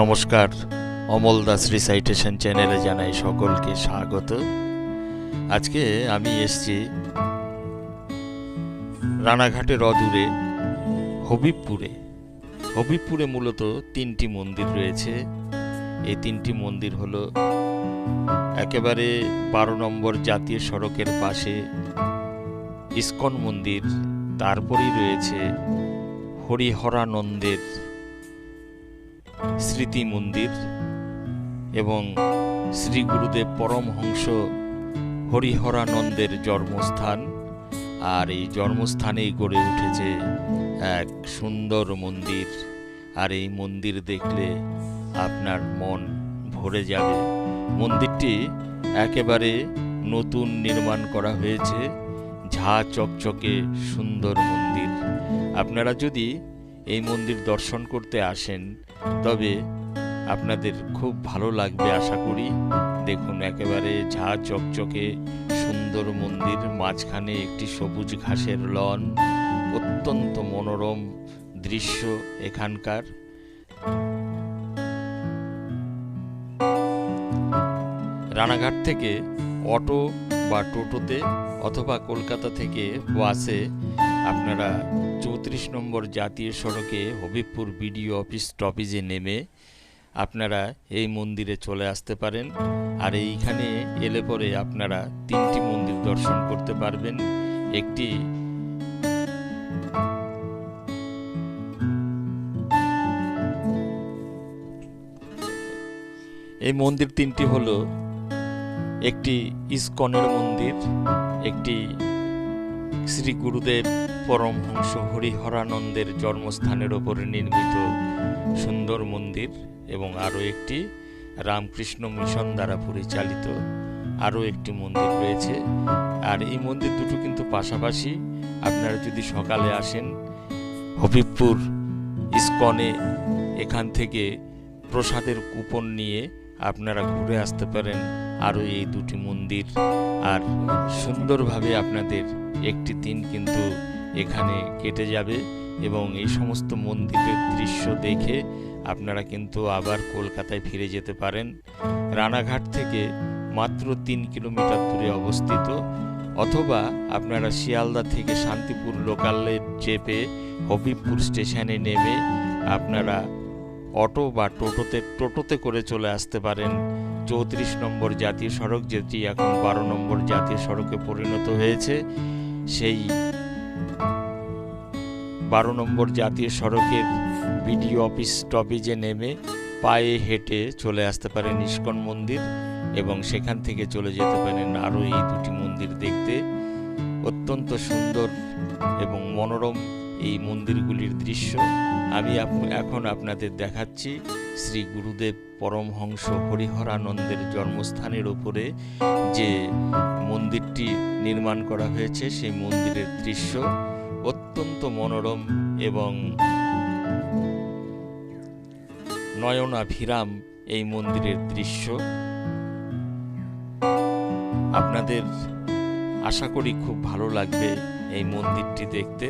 নমস্কার। অমল দাস রিসাইটেশন চ্যানেলে জানাই সকলকে স্বাগত। আজকে আমি এসছি রানাঘাটের অদূরে হবিবপুরে। হবিবপুরে মূলত তিনটি মন্দির রয়েছে। এই তিনটি মন্দির হলো একেবারে বারো নম্বর জাতীয় সড়কের পাশে ইস্কন মন্দির, তারপরেই রয়েছে হরিহরানন্দের স্মৃতি মন্দির এবং শ্রী গুরুদেব পরমহংস হরিহরানন্দের জন্মস্থান। আর এই জন্মস্থানেই গড়ে উঠেছে এক সুন্দর মন্দির। আর এই মন্দির দেখলে আপনার মন ভরে যাবে। মন্দিরটি একেবারে নতুন নির্মাণ করা হয়েছে। ঝা চকচকে সুন্দর মন্দির। আপনারা যদি এই মন্দির দর্শন করতে আসেন, তবে আপনাদের খুব ভালো লাগবে আশা করি। দেখুন একেবারে ঝা চকচকে সুন্দর মন্দির, মাঝখানে একটি সবুজ ঘাসের লন, অত্যন্ত মনোরম দৃশ্য এখানকার। রানাঘাট থেকে অটো বা টোটোতে অথবা কলকাতা থেকে বাসে আপনারা চৌত্রিশ নম্বর জাতীয় সড়কে হবিবপুর বিডিও অফিস স্টপেজে নেমে আপনারা এই মন্দিরে চলে আসতে পারেন। আর এইখানে এলে পরে আপনারা তিনটি মন্দির দর্শন করতে পারবেন। একটি এই মন্দির তিনটি হলো, একটি ইস্কনের মন্দির, একটি শ্রী গুরুদেব পরমহংস হরিহরানন্দের জন্মস্থানের ওপরে নির্মিত সুন্দর মন্দির এবং আরও একটি রামকৃষ্ণ মিশন দ্বারা পরিচালিত আরও একটি মন্দির রয়েছে। আর এই মন্দির দুটো কিন্তু পাশাপাশি আপনারা যদি সকালে আসেন হবিবপুর ইস্কনে, এখান থেকে প্রসাদের কুপন নিয়ে আপনারা ঘুরে আসতে পারেন। আরও এই দুটি মন্দির। আর সুন্দরভাবে আপনাদের একটি দিন কিন্তু এখানে কেটে যাবে এবং এই সমস্ত মন্দিরের দৃশ্য দেখে আপনারা কিন্তু আবার কলকাতায় ফিরে যেতে পারেন। রানাঘাট থেকে মাত্র তিন কিলোমিটার দূরে অবস্থিত। অথবা আপনারা শিয়ালদা থেকে শান্তিপুর লোকালে চেপে হবিবপুর স্টেশনে নেমে আপনারা অটো বা টোটোতে টোটোতে করে চলে আসতে পারেন। চৌত্রিশ নম্বর জাতীয় সড়ক, যেটি এখন বারো নম্বর জাতীয় সড়কে পরিণত হয়েছে, সেই বারো নম্বর জাতীয় সড়কের বিডিও অফিস স্টপেজে নেমে পায়ে হেঁটে চলে আসতে পারেন ইস্কন মন্দির এবং সেখান থেকে চলে যেতে পারেন আরও এই দুটি মন্দির দেখতে। অত্যন্ত সুন্দর এবং মনোরম এই মন্দিরগুলির দৃশ্য। আমি এখন আপনাদের দেখাচ্ছি শ্রী গুরুদেব পরমহংস হরিহরানন্দের জন্মস্থানের ওপরে যে মন্দিরটি নির্মাণ করা হয়েছে, সেই মন্দিরের দৃশ্য অত্যন্ত মনোরম এবং নয়নাভিরাম এই মন্দিরের দৃশ্য। আপনাদের আশা করি খুব ভালো লাগবে এই মন্দিরটি দেখতে।